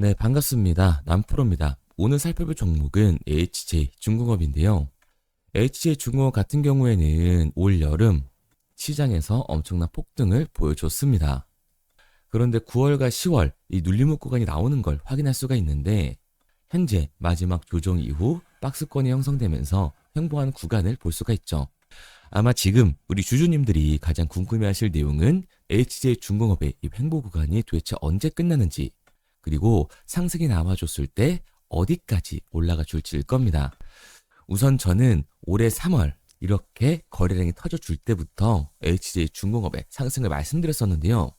네, 반갑습니다. 남프로입니다. 오늘 살펴볼 종목은 HJ 중공업인데요. HJ 중공업 같은 경우에는 올 여름 시장에서 엄청난 폭등을 보여줬습니다. 그런데 9월과 10월 이 눌림목 구간이 나오는 걸 확인할 수가 있는데 현재 마지막 조정 이후 박스권이 형성되면서 횡보한 구간을 볼 수가 있죠. 아마 지금 우리 주주님들이 가장 궁금해하실 내용은 HJ 중공업의 이 횡보 구간이 도대체 언제 끝나는지 그리고 상승이 나와줬을 때 어디까지 올라가 줄지일 겁니다. 우선 저는 올해 3월 이렇게 거래량이 터져줄 때부터 HJ 중공업의 상승을 말씀드렸었는데요.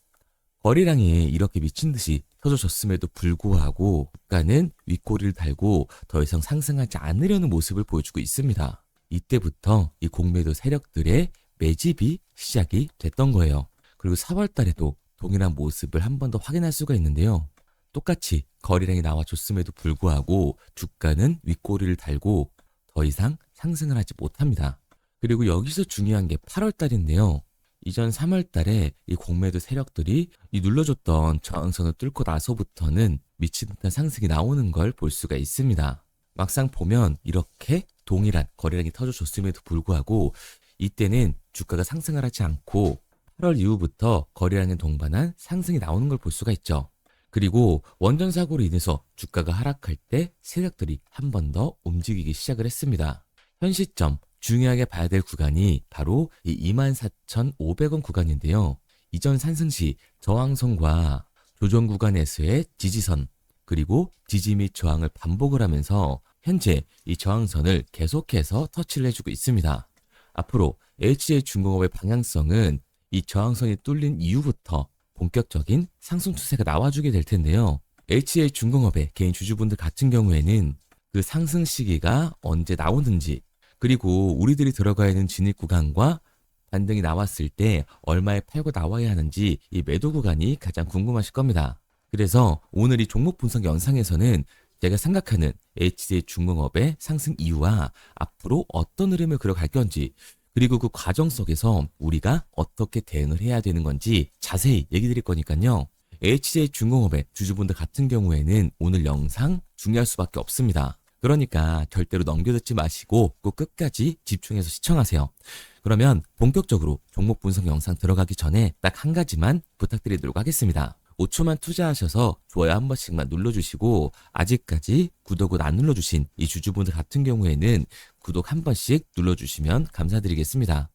거래량이 이렇게 미친 듯이 터져졌음에도 불구하고 주가는 윗꼬리를 달고 더 이상 상승하지 않으려는 모습을 보여주고 있습니다. 이때부터 이 공매도 세력들의 매집이 시작이 됐던 거예요. 그리고 4월 달에도 동일한 모습을 한 번 더 확인할 수가 있는데요. 똑같이 거래량이 나와줬음에도 불구하고 주가는 윗꼬리를 달고 더 이상 상승을 하지 못합니다. 그리고 여기서 중요한 게 8월 달인데요. 이전 3월 달에 이 공매도 세력들이 이 눌러줬던 저항선을 뚫고 나서부터는 미친 듯한 상승이 나오는 걸 볼 수가 있습니다. 막상 보면 이렇게 동일한 거래량이 터져줬음에도 불구하고 이때는 주가가 상승을 하지 않고 8월 이후부터 거래량에 동반한 상승이 나오는 걸 볼 수가 있죠. 그리고 원전 사고로 인해서 주가가 하락할 때 세력들이 한 번 더 움직이기 시작을 했습니다. 현 시점 중요하게 봐야 될 구간이 바로 이 24,500원 구간인데요. 이전 상승 시 저항선과 조정 구간에서의 지지선 그리고 지지 및 저항을 반복을 하면서 현재 이 저항선을 계속해서 터치를 해주고 있습니다. 앞으로 HJ 중공업의 방향성은 이 저항선이 뚫린 이후부터 본격적인 상승 추세가 나와주게 될 텐데요. HA 중공업의 개인 주주분들 같은 경우에는 그 상승 시기가 언제 나오는지 그리고 우리들이 들어가야 하는 진입 구간과 반등이 나왔을 때 얼마에 팔고 나와야 하는지 이 매도 구간이 가장 궁금하실 겁니다. 그래서 오늘 이 종목 분석 영상에서는 제가 생각하는 HJ 중공업의 상승 이유와 앞으로 어떤 흐름을 그려갈 건지 그리고 그 과정 속에서 우리가 어떻게 대응을 해야 되는 건지 자세히 얘기 드릴 거니까요. HJ 중공업의 주주분들 같은 경우에는 오늘 영상 중요할 수밖에 없습니다. 그러니까 절대로 넘겨듣지 마시고 꼭 끝까지 집중해서 시청하세요. 그러면 본격적으로 종목 분석 영상 들어가기 전에 딱 한 가지만 부탁드리도록 하겠습니다. 5초만 투자하셔서 좋아요 한 번씩만 눌러주시고 아직까지 구독을 안 눌러주신 이 주주분들 같은 경우에는 구독 한 번씩 눌러주시면 감사드리겠습니다.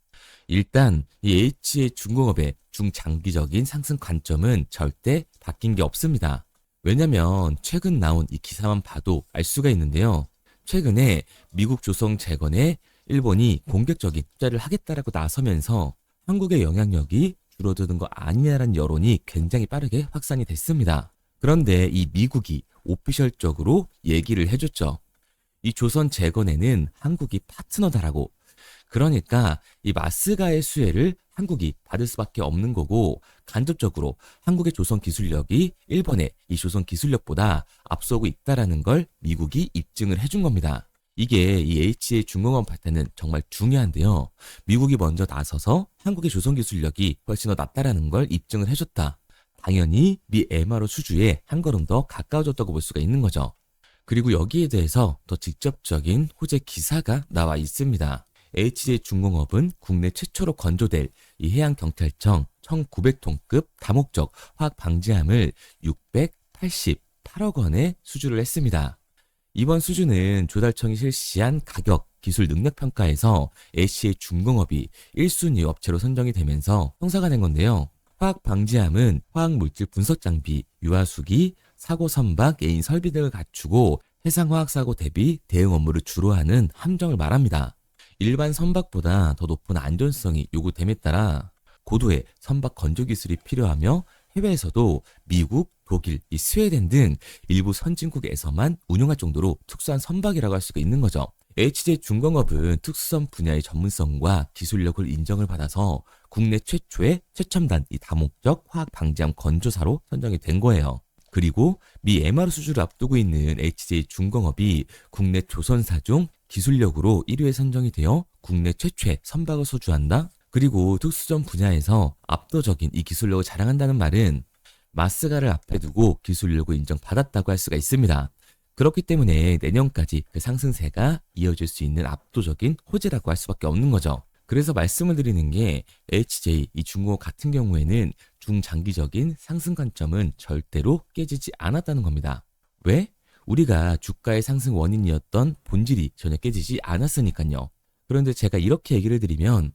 일단 이 H의 중공업의 중장기적인 상승 관점은 절대 바뀐 게 없습니다. 왜냐면 최근 나온 이 기사만 봐도 알 수가 있는데요. 최근에 미국 조성 재건에 일본이 공격적인 투자를 하겠다라고 나서면서 한국의 영향력이 줄어드는 거 아니냐라는 여론이 굉장히 빠르게 확산이 됐습니다. 그런데 이 미국이 오피셜적으로 얘기를 해줬죠. 이 조선 재건에는 한국이 파트너다라고. 그러니까 이 마스가의 수혜를 한국이 받을 수밖에 없는 거고 간접적으로 한국의 조선 기술력이 일본의 이 조선 기술력보다 앞서고 있다라는 걸 미국이 입증을 해준 겁니다. 이게 이 HA 중공업 파트는 정말 중요한데요. 미국이 먼저 나서서 한국의 조선 기술력이 훨씬 더 낫다라는 걸 입증을 해줬다. 당연히 미 MRO 수주에 한 걸음 더 가까워졌다고 볼 수가 있는 거죠. 그리고 여기에 대해서 더 직접적인 호재 기사가 나와 있습니다. HJ 중공업은 국내 최초로 건조될 이 해양경찰청 1900톤급 다목적 화학 방지함을 688억 원에 수주를 했습니다. 이번 수주는 조달청이 실시한 가격 기술 능력 평가에서 HA 중공업이 1순위 업체로 선정이 되면서 성사가 된 건데요. 화학 방지함은 화학 물질 분석 장비, 유화수기, 사고 선박, 애인 설비 등을 갖추고 해상 화학 사고 대비 대응 업무를 주로 하는 함정을 말합니다. 일반 선박보다 더 높은 안전성이 요구됨에 따라 고도의 선박 건조 기술이 필요하며 해외에서도 미국, 독일, 이 스웨덴 등 일부 선진국에서만 운용할 정도로 특수한 선박이라고 할 수가 있는 거죠. HJ 중공업은 특수선 분야의 전문성과 기술력을 인정을 받아서 국내 최초의 최첨단 이 다목적 화학 방지함 건조사로 선정이 된 거예요. 그리고 미 MR 수주를 앞두고 있는 HJ 중공업이 국내 조선사 중 기술력으로 1위에 선정이 되어 국내 최초의 선박을 소주한다. 그리고 특수전 분야에서 압도적인 이 기술력을 자랑한다는 말은 마스가를 앞에 두고 기술력을 인정받았다고 할 수가 있습니다. 그렇기 때문에 내년까지 그 상승세가 이어질 수 있는 압도적인 호재라고 할 수밖에 없는 거죠. 그래서 말씀을 드리는 게 HJ 이 중국어 같은 경우에는 중장기적인 상승 관점은 절대로 깨지지 않았다는 겁니다. 왜? 우리가 주가의 상승 원인이었던 본질이 전혀 깨지지 않았으니까요. 그런데 제가 이렇게 얘기를 드리면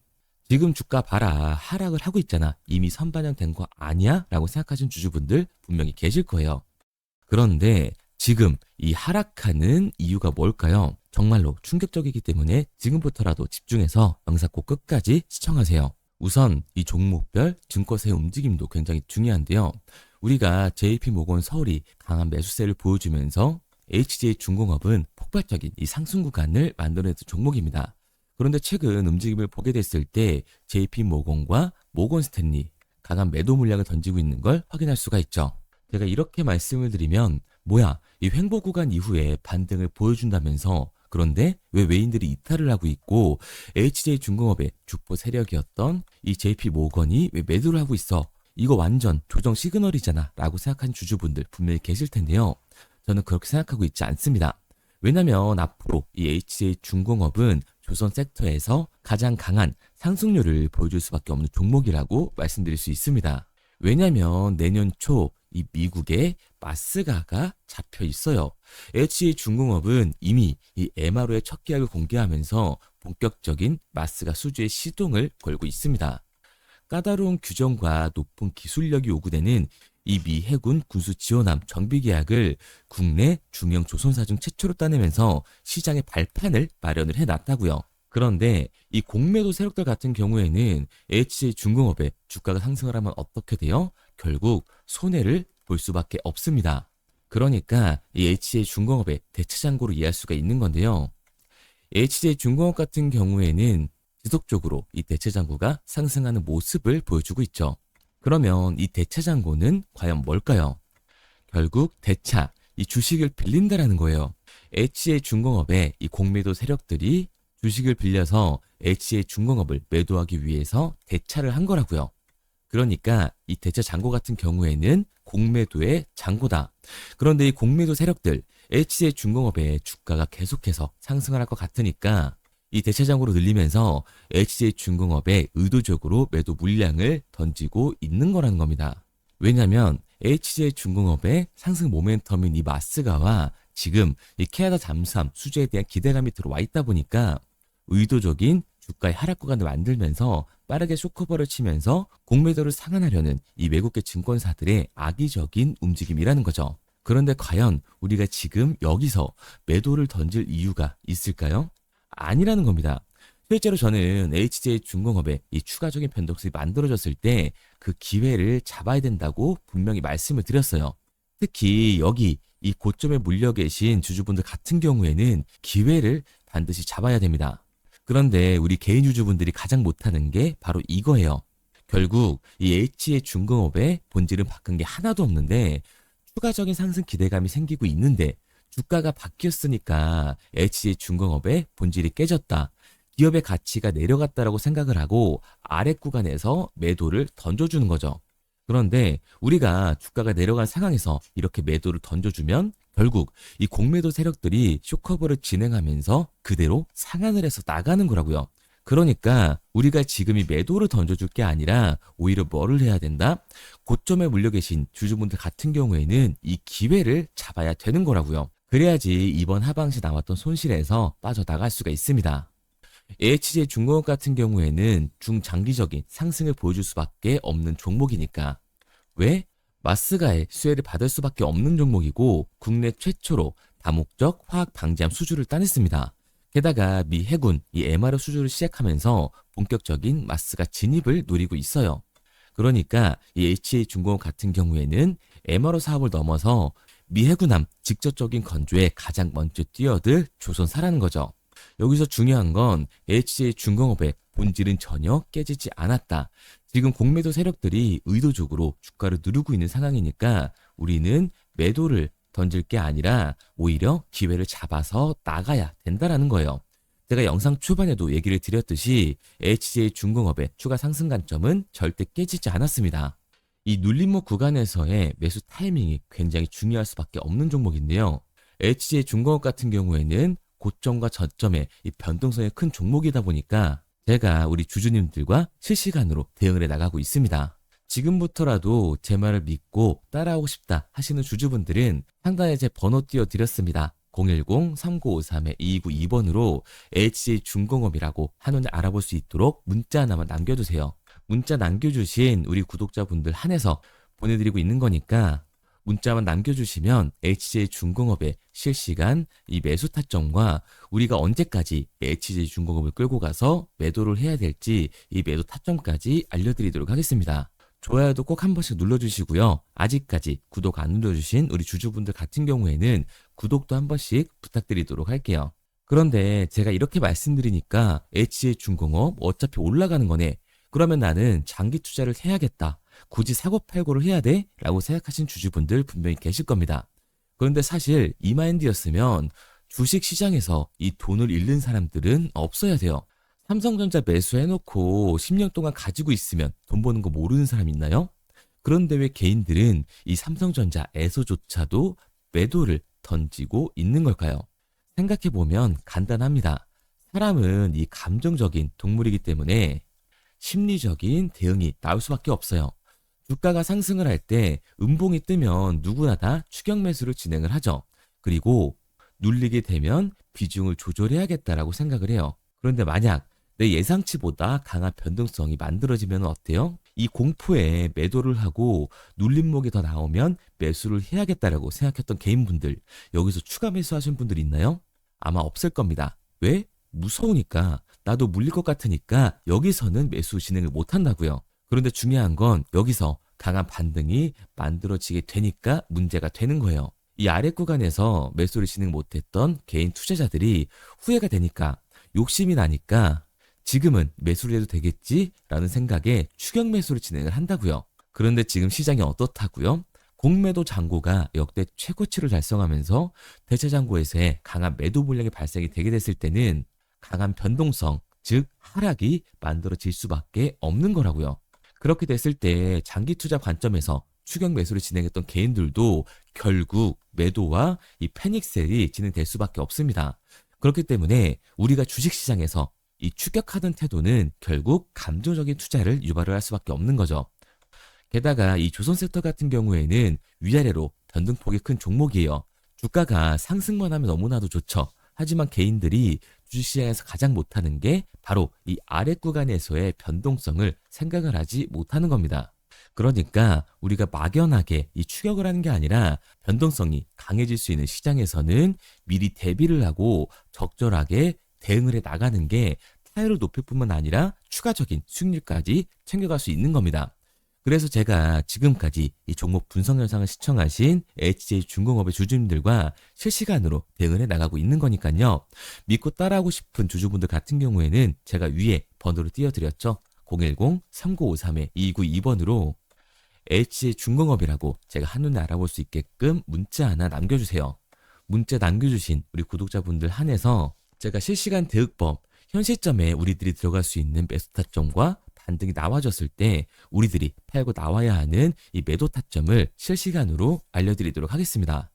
지금 주가 봐라 하락을 하고 있잖아 이미 선반영된 거 아니야? 라고 생각하시는 주주분들 분명히 계실 거예요. 그런데 지금 이 하락하는 이유가 뭘까요? 정말로 충격적이기 때문에 지금부터라도 집중해서 영상 꼭 끝까지 시청하세요. 우선 이 종목별 증권사의 움직임도 굉장히 중요한데요. 우리가 JP모건 서울이 강한 매수세를 보여주면서 HJ 중공업은 폭발적인 이 상승 구간을 만들어낸 종목입니다. 그런데 최근 움직임을 보게 됐을 때 JP모건과 모건 스탠리 강한 매도 물량을 던지고 있는 걸 확인할 수가 있죠. 제가 이렇게 말씀을 드리면 뭐야 이 횡보 구간 이후에 반등을 보여준다면서 그런데 왜 외인들이 이탈을 하고 있고 HJ 중공업의 주포 세력이었던 이 JP 모건이 왜 매도를 하고 있어? 이거 완전 조정 시그널이잖아 라고 생각하는 주주분들 분명히 계실 텐데요. 저는 그렇게 생각하고 있지 않습니다. 왜냐면 앞으로 이 HJ 중공업은 조선 섹터에서 가장 강한 상승률을 보여줄 수밖에 없는 종목이라고 말씀드릴 수 있습니다. 왜냐면 내년 초 이 미국의 마스가가 잡혀 있어요. HA 중공업은 이미 이 MRO의 첫 계약을 공개하면서 본격적인 마스가 수주의 시동을 걸고 있습니다. 까다로운 규정과 높은 기술력이 요구되는 이 미 해군 군수 지원함 정비 계약을 국내 중형 조선사 중 최초로 따내면서 시장의 발판을 마련을 해놨다고요. 그런데 이 공매도 세력들 같은 경우에는 HJ 중공업의 주가가 상승을 하면 어떻게 돼요? 결국 손해를 볼 수밖에 없습니다. 그러니까 이 HJ 중공업의 대체장고로 이해할 수가 있는 건데요. HJ 중공업 같은 경우에는 지속적으로 이 대체장고가 상승하는 모습을 보여주고 있죠. 그러면 이 대체장고는 과연 뭘까요? 결국 대차, 이 주식을 빌린다라는 거예요. HJ 중공업의 이 공매도 세력들이 주식을 빌려서 HJ 중공업을 매도하기 위해서 대차를 한 거라고요. 그러니까 이 대차 잔고 같은 경우에는 공매도의 잔고다. 그런데 이 공매도 세력들 HJ 중공업의 주가가 계속해서 상승을 할 것 같으니까 이 잔고로 늘리면서 HJ 중공업에 의도적으로 매도 물량을 던지고 있는 거라는 겁니다. 왜냐하면 HJ 중공업의 상승 모멘텀인 이 마스가와 지금 이 캐나다 잠수함 수주에 대한 기대감이 들어와 있다 보니까 의도적인 주가의 하락 구간을 만들면서 빠르게 쇼커버를 치면서 공매도를 상한하려는 이 외국계 증권사들의 악의적인 움직임이라는 거죠. 그런데 과연 우리가 지금 여기서 매도를 던질 이유가 있을까요? 아니라는 겁니다. 실제로 저는 HJ 중공업에 이 추가적인 변동성이 만들어졌을 때 그 기회를 잡아야 된다고 분명히 말씀을 드렸어요. 특히 여기 이 고점에 물려 계신 주주분들 같은 경우에는 기회를 반드시 잡아야 됩니다. 그런데 우리 개인 유주분들이 가장 못하는 게 바로 이거예요. 결국 이 H의 중공업의 본질은 바꾼 게 하나도 없는데 추가적인 상승 기대감이 생기고 있는데 주가가 바뀌었으니까 H의 중공업의 본질이 깨졌다. 기업의 가치가 내려갔다라고 생각을 하고 아랫 구간에서 매도를 던져주는 거죠. 그런데 우리가 주가가 내려간 상황에서 이렇게 매도를 던져주면 결국 이 공매도 세력들이 쇼커버를 진행하면서 그대로 상한을 해서 나가는 거라고요. 그러니까 우리가 지금 이 매도를 던져줄 게 아니라 오히려 뭐를 해야 된다? 고점에 물려 계신 주주분들 같은 경우에는 이 기회를 잡아야 되는 거라고요. 그래야지 이번 하방시 나왔던 손실에서 빠져나갈 수가 있습니다. HJ 중공업 같은 경우에는 중장기적인 상승을 보여줄 수밖에 없는 종목이니까. 왜? 마스가의 수혜를 받을 수밖에 없는 종목이고 국내 최초로 다목적 화학 방지함 수주를 따냈습니다. 게다가 미 해군 이 MRO 수주를 시작하면서 본격적인 마스가 진입을 노리고 있어요. 그러니까 이 HA 중공업 같은 경우에는 MRO 사업을 넘어서 미 해군함 직접적인 건조에 가장 먼저 뛰어들 조선사라는 거죠. 여기서 중요한 건 HJ 중공업의 본질은 전혀 깨지지 않았다. 지금 공매도 세력들이 의도적으로 주가를 누르고 있는 상황이니까 우리는 매도를 던질 게 아니라 오히려 기회를 잡아서 나가야 된다라는 거예요. 제가 영상 초반에도 얘기를 드렸듯이 HJ 중공업의 추가 상승 관점은 절대 깨지지 않았습니다. 이 눌림목 구간에서의 매수 타이밍이 굉장히 중요할 수밖에 없는 종목인데요. HJ 중공업 같은 경우에는 고점과 저점의 이 변동성이 큰 종목이다 보니까 제가 우리 주주님들과 실시간으로 대응을 해 나가고 있습니다. 지금부터라도 제 말을 믿고 따라오고 싶다 하시는 주주분들은 상단에 제 번호 띄워드렸습니다. 010-3953-2292번으로 HJ 중공업이라고 한눈에 알아볼 수 있도록 문자 하나만 남겨주세요. 문자 남겨주신 우리 구독자분들 한해서 보내드리고 있는 거니까 문자만 남겨주시면 HJ 중공업의 실시간 이 매수 타점과 우리가 언제까지 HJ 중공업을 끌고 가서 매도를 해야 될지 이 매도 타점까지 알려드리도록 하겠습니다. 좋아요도 꼭 한 번씩 눌러주시고요. 아직까지 구독 안 눌러주신 우리 주주분들 같은 경우에는 구독도 한 번씩 부탁드리도록 할게요. 그런데 제가 이렇게 말씀드리니까 HJ 중공업 어차피 올라가는 거네. 그러면 나는 장기 투자를 해야겠다. 굳이 사고 팔고를 해야 돼? 라고 생각하신 주주분들 분명히 계실 겁니다. 그런데 사실 이 마인드였으면 주식 시장에서 이 돈을 잃는 사람들은 없어야 돼요. 삼성전자 매수해놓고 10년 동안 가지고 있으면 돈 버는 거 모르는 사람 있나요? 그런데 왜 개인들은 이 삼성전자에서조차도 매도를 던지고 있는 걸까요? 생각해보면 간단합니다. 사람은 이 감정적인 동물이기 때문에 심리적인 대응이 나올 수밖에 없어요. 주가가 상승을 할 때 음봉이 뜨면 누구나 다 추격 매수를 진행을 하죠. 그리고 눌리게 되면 비중을 조절해야겠다라고 생각을 해요. 그런데 만약 내 예상치보다 강한 변동성이 만들어지면 어때요? 이 공포에 매도를 하고 눌림목이 더 나오면 매수를 해야겠다라고 생각했던 개인분들 여기서 추가 매수하신 분들 있나요? 아마 없을 겁니다. 왜? 무서우니까 나도 물릴 것 같으니까 여기서는 매수 진행을 못 한다고요. 그런데 중요한 건 여기서 강한 반등이 만들어지게 되니까 문제가 되는 거예요. 이 아래 구간에서 매수를 진행 못했던 개인 투자자들이 후회가 되니까 욕심이 나니까 지금은 매수를 해도 되겠지라는 생각에 추격 매수를 진행을 한다고요. 그런데 지금 시장이 어떻다고요? 공매도 잔고가 역대 최고치를 달성하면서 대체 잔고에서의 강한 매도 물량이 발생이 되게 됐을 때는 강한 변동성, 즉 하락이 만들어질 수밖에 없는 거라고요. 그렇게 됐을 때 장기 투자 관점에서 추격 매수를 진행했던 개인들도 결국 매도와 이 패닉셀이 진행될 수밖에 없습니다. 그렇기 때문에 우리가 주식시장에서 이 추격하던 태도는 결국 감정적인 투자를 유발을 할 수밖에 없는 거죠. 게다가 이 조선 섹터 같은 경우에는 위아래로 변동폭이 큰 종목이에요. 주가가 상승만 하면 너무나도 좋죠. 하지만 개인들이 주식시장에서 가장 못하는 게 바로 이 아래 구간에서의 변동성을 생각을 하지 못하는 겁니다. 그러니까 우리가 막연하게 이 추격을 하는 게 아니라 변동성이 강해질 수 있는 시장에서는 미리 대비를 하고 적절하게 대응을 해 나가는 게 타율을 높일 뿐만 아니라 추가적인 수익률까지 챙겨갈 수 있는 겁니다. 그래서 제가 지금까지 이 종목 분석 영상을 시청하신 HJ 중공업의 주주님들과 실시간으로 대응을 해 나가고 있는 거니까요. 믿고 따라하고 싶은 주주분들 같은 경우에는 제가 위에 번호를 띄워드렸죠. 010-3953-2292번으로 HJ 중공업이라고 제가 한눈에 알아볼 수 있게끔 문자 하나 남겨주세요. 문자 남겨주신 우리 구독자분들 한해서 제가 실시간 대응법 현 시점에 우리들이 들어갈 수 있는 매수 타점과 반등이 나와졌을 때 우리들이 팔고 나와야 하는 이 매도 타점을 실시간으로 알려드리도록 하겠습니다.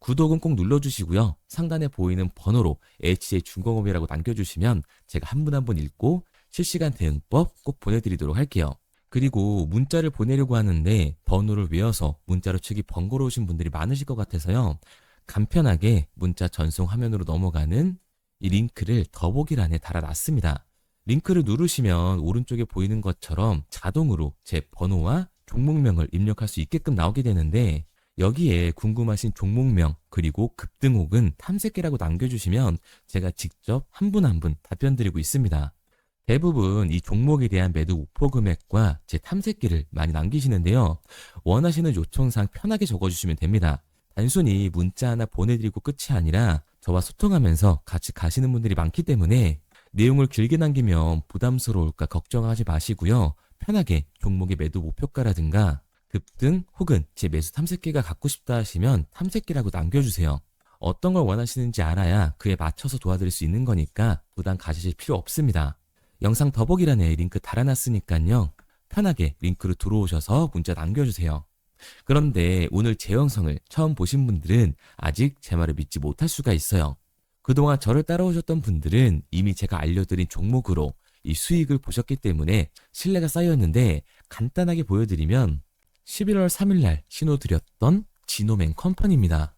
구독은 꼭 눌러주시고요. 상단에 보이는 번호로 HJ 중공업이라고 남겨주시면 제가 한 분 한 분 읽고 실시간 대응법 꼭 보내드리도록 할게요. 그리고 문자를 보내려고 하는데 번호를 외워서 문자로 치기 번거로우신 분들이 많으실 것 같아서요. 간편하게 문자 전송 화면으로 넘어가는 이 링크를 더보기란에 달아놨습니다. 링크를 누르시면 오른쪽에 보이는 것처럼 자동으로 제 번호와 종목명을 입력할 수 있게끔 나오게 되는데 여기에 궁금하신 종목명 그리고 급등 혹은 탐색기라고 남겨주시면 제가 직접 한 분 한 분 답변 드리고 있습니다. 대부분 이 종목에 대한 매도 목표 금액과 제 탐색기를 많이 남기시는데요. 원하시는 요청사항 편하게 적어주시면 됩니다. 단순히 문자 하나 보내드리고 끝이 아니라 저와 소통하면서 같이 가시는 분들이 많기 때문에 내용을 길게 남기면 부담스러울까 걱정하지 마시고요. 편하게 종목의 매도 목표가라든가 급등 혹은 제 매수 탐색기가 갖고 싶다 하시면 탐색기라고 남겨주세요. 어떤 걸 원하시는지 알아야 그에 맞춰서 도와드릴 수 있는 거니까 부담 가지실 필요 없습니다. 영상 더보기란에 링크 달아놨으니까요. 편하게 링크로 들어오셔서 문자 남겨주세요. 그런데 오늘 제 영상을 처음 보신 분들은 아직 제 말을 믿지 못할 수가 있어요. 그동안 저를 따라오셨던 분들은 이미 제가 알려드린 종목으로 이 수익을 보셨기 때문에 신뢰가 쌓였는데 간단하게 보여드리면 11월 3일날 신호 드렸던 지노맨 컴퍼니입니다.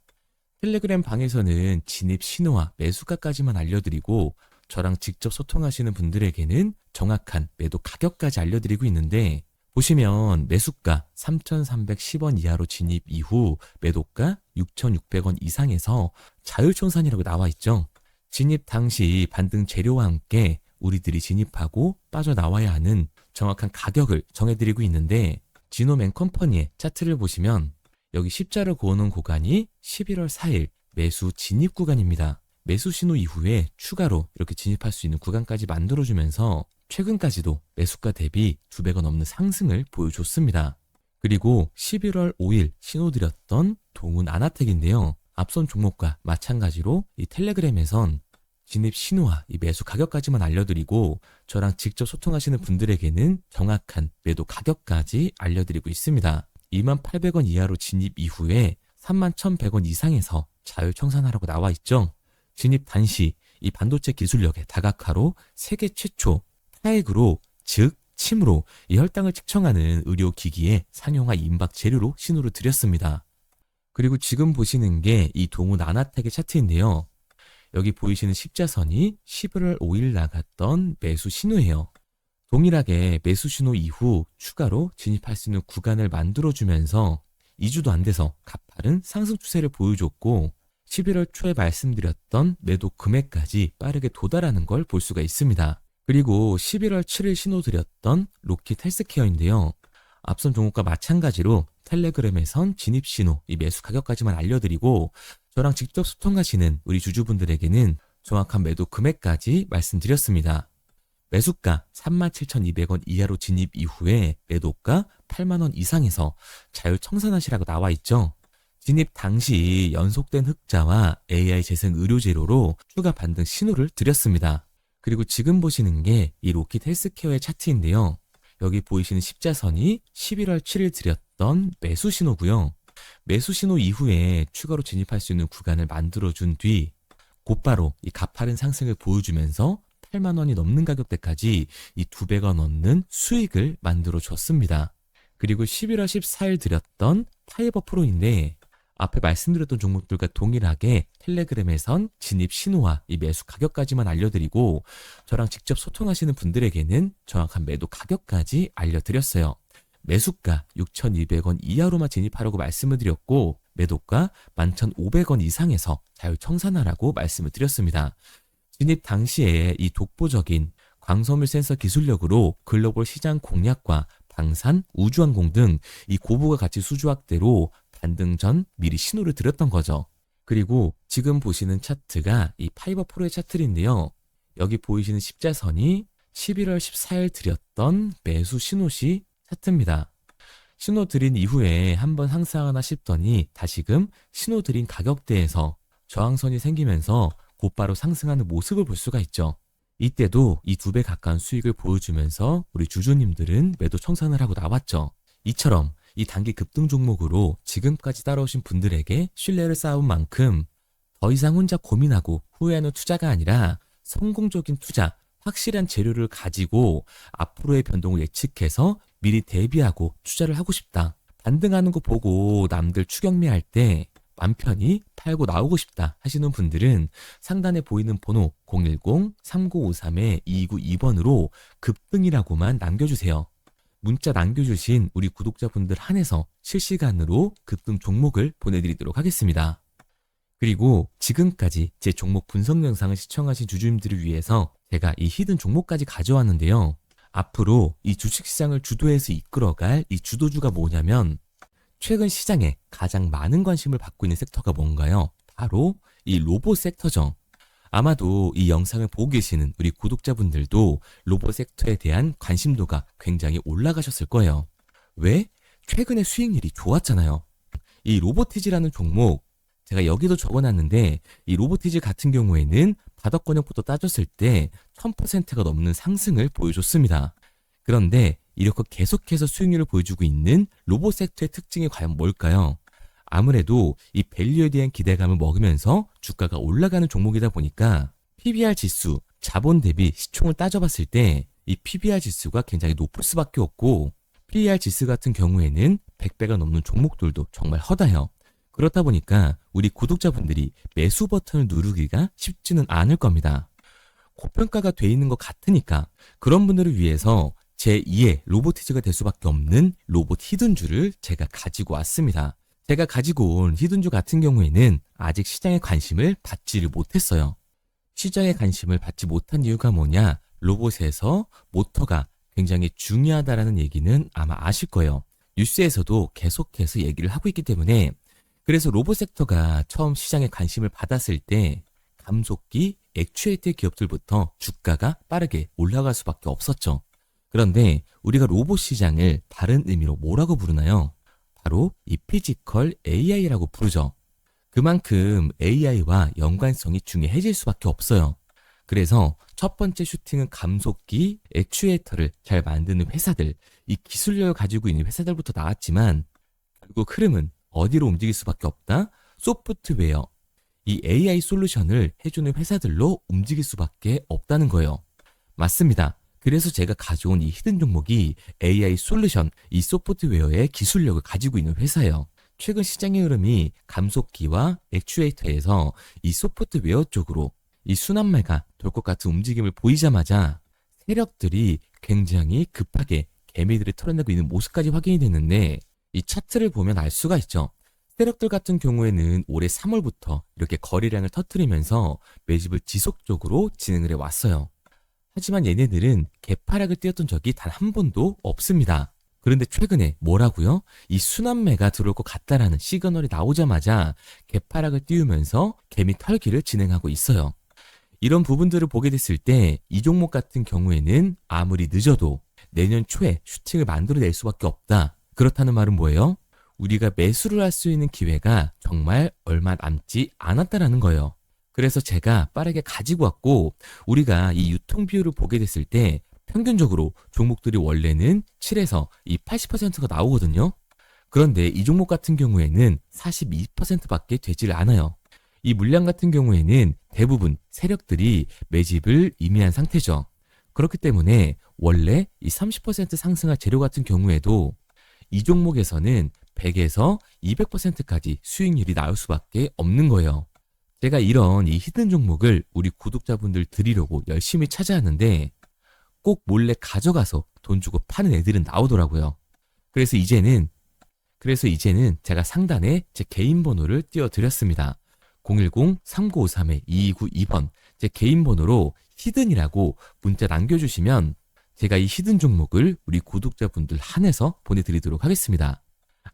텔레그램 방에서는 진입 신호와 매수가까지만 알려드리고 저랑 직접 소통하시는 분들에게는 정확한 매도 가격까지 알려드리고 있는데 보시면 매수가 3,310원 이하로 진입 이후 매도가 6,600원 이상에서 자율총산이라고 나와 있죠. 진입 당시 반등 재료와 함께 우리들이 진입하고 빠져나와야 하는 정확한 가격을 정해드리고 있는데 지노맨 컴퍼니의 차트를 보시면 여기 십자를 그어놓은 구간이 11월 4일 매수 진입 구간입니다. 매수 신호 이후에 추가로 이렇게 진입할 수 있는 구간까지 만들어주면서 최근까지도 매수가 대비 두 배가 넘는 상승을 보여줬습니다. 그리고 11월 5일 신호 드렸던 동훈 아나텍인데요. 앞선 종목과 마찬가지로 이 텔레그램에선 진입 신호와 이 매수 가격까지만 알려드리고 저랑 직접 소통하시는 분들에게는 정확한 매도 가격까지 알려드리고 있습니다. 2800원 이하로 진입 이후에 31,100원 이상에서 자율 청산하라고 나와 있죠. 진입 단시 이 반도체 기술력의 다각화로 세계 최초 타액으로 즉 침으로 이 혈당을 측정하는 의료 기기에 상용화 임박 재료로 신호를 드렸습니다. 그리고 지금 보시는 게이 동우 나나텍의 차트인데요. 여기 보이시는 십자선이 11월 5일 나갔던 매수 신호예요. 동일하게 매수 신호 이후 추가로 진입할 수 있는 구간을 만들어주면서 2주도 안 돼서 가파른 상승 추세를 보여줬고 11월 초에 말씀드렸던 매도 금액까지 빠르게 도달하는 걸 볼 수가 있습니다. 그리고 11월 7일 신호 드렸던 로킷 헬스케어인데요. 앞선 종목과 마찬가지로 텔레그램에선 진입 신호, 이 매수 가격까지만 알려드리고 저랑 직접 소통하시는 우리 주주분들에게는 정확한 매도 금액까지 말씀드렸습니다. 매수가 37,200원 이하로 진입 이후에 매도가 8만원 이상에서 자율 청산하시라고 나와 있죠. 진입 당시 연속된 흑자와 AI 재생 의료 재료로 추가 반등 신호를 드렸습니다. 그리고 지금 보시는 게 이 로킷 헬스케어의 차트인데요. 여기 보이시는 십자선이 11월 7일 드렸던 매수 신호고요. 매수 신호 이후에 추가로 진입할 수 있는 구간을 만들어준 뒤 곧바로 이 가파른 상승을 보여주면서 8만 원이 넘는 가격대까지 이 두 배가 넘는 수익을 만들어 줬습니다. 그리고 11월 14일 드렸던 파이버 프로인데 앞에 말씀드렸던 종목들과 동일하게 텔레그램에선 진입 신호와 이 매수 가격까지만 알려드리고 저랑 직접 소통하시는 분들에게는 정확한 매도 가격까지 알려드렸어요. 매수가 6,200원 이하로만 진입하라고 말씀을 드렸고 매도가 11,500원 이상에서 자율 청산하라고 말씀을 드렸습니다. 진입 당시에 이 독보적인 광섬유 센서 기술력으로 글로벌 시장 공략과 방산, 우주항공 등 이 고부가 가치 수주 확대로 반등 전 미리 신호를 드렸던 거죠. 그리고 지금 보시는 차트가 이 파이버 프로의 차트인데요. 여기 보이시는 십자선이 11월 14일 드렸던 매수 신호 시 차트입니다. 신호 드린 이후에 한번 상승하나 싶더니 다시금 신호 드린 가격대에서 저항선이 생기면서 곧바로 상승하는 모습을 볼 수가 있죠. 이때도 이 두 배 가까운 수익을 보여주면서 우리 주주님들은 매도 청산을 하고 나왔죠. 이처럼 이 단기 급등 종목으로 지금까지 따라오신 분들에게 신뢰를 쌓은 만큼 더 이상 혼자 고민하고 후회하는 투자가 아니라 성공적인 투자, 확실한 재료를 가지고 앞으로의 변동을 예측해서 미리 대비하고 투자를 하고 싶다. 반등하는 거 보고 남들 추격매할 때 맘 편히 팔고 나오고 싶다 하시는 분들은 상단에 보이는 번호 010-3953-2292번으로 급등이라고만 남겨주세요. 문자 남겨주신 우리 구독자분들 한해서 실시간으로 급등 종목을 보내드리도록 하겠습니다. 그리고 지금까지 제 종목 분석 영상을 시청하신 주주님들을 위해서 제가 이 히든 종목까지 가져왔는데요. 앞으로 이 주식시장을 주도해서 이끌어갈 이 주도주가 뭐냐면 최근 시장에 가장 많은 관심을 받고 있는 섹터가 뭔가요? 바로 이 로봇 섹터죠. 아마도 이 영상을 보고 계시는 우리 구독자분들도 로봇 섹터에 대한 관심도가 굉장히 올라가셨을 거예요. 왜? 최근에 수익률이 좋았잖아요. 이 로보티즈라는 종목, 제가 여기도 적어놨는데, 이 로보티즈 같은 경우에는 바닥권역부터 따졌을 때 1000%가 넘는 상승을 보여줬습니다. 그런데 이렇게 계속해서 수익률을 보여주고 있는 로봇 섹터의 특징이 과연 뭘까요? 아무래도 이 밸류에 대한 기대감을 먹으면서 주가가 올라가는 종목이다 보니까 PBR 지수, 자본 대비 시총을 따져봤을 때 이 PBR 지수가 굉장히 높을 수밖에 없고 PER 지수 같은 경우에는 100배가 넘는 종목들도 정말 허다해요. 그렇다 보니까 우리 구독자분들이 매수 버튼을 누르기가 쉽지는 않을 겁니다. 고평가가 돼 있는 것 같으니까 그런 분들을 위해서 제2의 로보티즈가 될 수밖에 없는 로봇 히든주를 제가 가지고 왔습니다. 제가 가지고 온 히든주 같은 경우에는 아직 시장에 관심을 받지를 못했어요. 시장에 관심을 받지 못한 이유가 뭐냐? 로봇에서 모터가 굉장히 중요하다라는 얘기는 아마 아실 거예요. 뉴스에서도 계속해서 얘기를 하고 있기 때문에 그래서 로봇 섹터가 처음 시장에 관심을 받았을 때 감속기, 액추에이터 기업들부터 주가가 빠르게 올라갈 수밖에 없었죠. 그런데 우리가 로봇 시장을 다른 의미로 뭐라고 부르나요? 바로 이 피지컬 AI라고 부르죠. 그만큼 AI와 연관성이 중요해질 수밖에 없어요. 그래서 첫 번째 슈팅은 감속기, 액추에이터를 잘 만드는 회사들, 이 기술력을 가지고 있는 회사들부터 나왔지만 결국 흐름은 어디로 움직일 수밖에 없다? 소프트웨어, 이 AI 솔루션을 해주는 회사들로 움직일 수밖에 없다는 거예요. 맞습니다. 그래서 제가 가져온 이 히든 종목이 AI 솔루션, 이 소프트웨어의 기술력을 가지고 있는 회사예요. 최근 시장의 흐름이 감속기와 액추에이터에서 이 소프트웨어 쪽으로 이 순환매가 돌 것 같은 움직임을 보이자마자 세력들이 굉장히 급하게 개미들을 털어내고 있는 모습까지 확인이 됐는데 이 차트를 보면 알 수가 있죠. 세력들 같은 경우에는 올해 3월부터 이렇게 거래량을 터트리면서 매집을 지속적으로 진행을 해왔어요. 하지만 얘네들은 개파락을 띄었던 적이 단 한 번도 없습니다. 그런데 최근에 뭐라고요? 이 순환매가 들어올 것 같다라는 시그널이 나오자마자 개파락을 띄우면서 개미 털기를 진행하고 있어요. 이런 부분들을 보게 됐을 때 이 종목 같은 경우에는 아무리 늦어도 내년 초에 슈팅을 만들어낼 수밖에 없다. 그렇다는 말은 뭐예요? 우리가 매수를 할 수 있는 기회가 정말 얼마 남지 않았다라는 거예요. 그래서 제가 빠르게 가지고 왔고 우리가 이 유통 비율을 보게 됐을 때 평균적으로 종목들이 원래는 7에서 이 80%가 나오거든요. 그런데 이 종목 같은 경우에는 42%밖에 되질 않아요. 이 물량 같은 경우에는 대부분 세력들이 매집을 이미한 상태죠. 그렇기 때문에 원래 이 30% 상승할 재료 같은 경우에도 이 종목에서는 100에서 200%까지 수익률이 나올 수밖에 없는 거예요. 제가 이런 이 히든 종목을 우리 구독자분들 드리려고 열심히 찾아왔는데 꼭 몰래 가져가서 돈 주고 파는 애들은 나오더라고요. 그래서 이제는 그래서 이제는 제가 상단에 제 개인 번호를 띄워드렸습니다. 010-3953-2292번 제 개인 번호로 히든이라고 문자 남겨주시면 제가 이 히든 종목을 우리 구독자분들 한해서 보내드리도록 하겠습니다.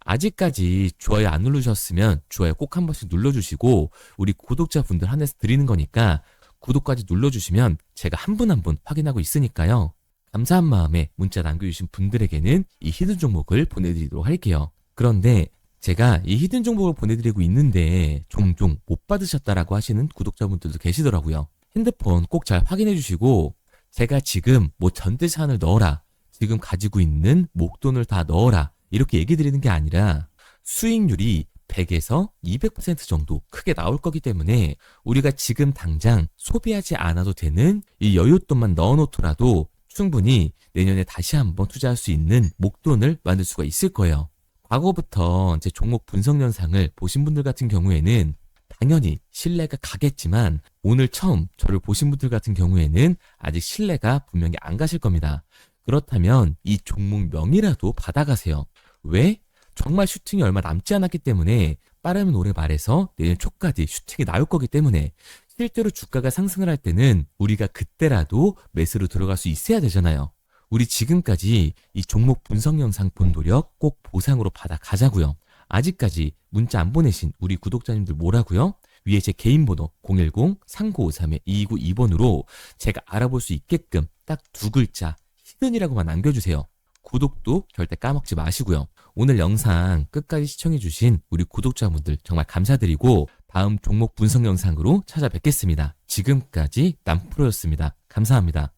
아직까지 좋아요 안 누르셨으면 좋아요 꼭 한 번씩 눌러주시고 우리 구독자분들 한해서 드리는 거니까 구독까지 눌러주시면 제가 한분 한 분 확인하고 있으니까요. 감사한 마음에 문자 남겨주신 분들에게는 이 히든 종목을 보내드리도록 할게요. 그런데 제가 이 히든 종목을 보내드리고 있는데 종종 못 받으셨다라고 하시는 구독자분들도 계시더라고요. 핸드폰 꼭 잘 확인해 주시고 제가 지금 뭐 전대산을 넣어라. 지금 가지고 있는 목돈을 다 넣어라. 이렇게 얘기 드리는 게 아니라 수익률이 100에서 200% 정도 크게 나올 거기 때문에 우리가 지금 당장 소비하지 않아도 되는 이 여윳돈만 넣어놓더라도 충분히 내년에 다시 한번 투자할 수 있는 목돈을 만들 수가 있을 거예요. 과거부터 제 종목 분석 영상을 보신 분들 같은 경우에는 당연히 신뢰가 가겠지만 오늘 처음 저를 보신 분들 같은 경우에는 아직 신뢰가 분명히 안 가실 겁니다. 그렇다면 이 종목 명이라도 받아가세요. 왜? 정말 슈팅이 얼마 남지 않았기 때문에 빠르면 올해 말에서 내년 초까지 슈팅이 나올 거기 때문에 실제로 주가가 상승을 할 때는 우리가 그때라도 매수로 들어갈 수 있어야 되잖아요. 우리 지금까지 이 종목 분석 영상 본 노력 꼭 보상으로 받아 가자고요. 아직까지 문자 안 보내신 우리 구독자님들 뭐라고요? 위에 제 개인 번호 010-3953-2292번으로 제가 알아볼 수 있게끔 딱 두 글자 히든이라고만 남겨주세요. 구독도 절대 까먹지 마시고요. 오늘 영상 끝까지 시청해주신 우리 구독자분들 정말 감사드리고 다음 종목 분석 영상으로 찾아뵙겠습니다. 지금까지 남프로였습니다. 감사합니다.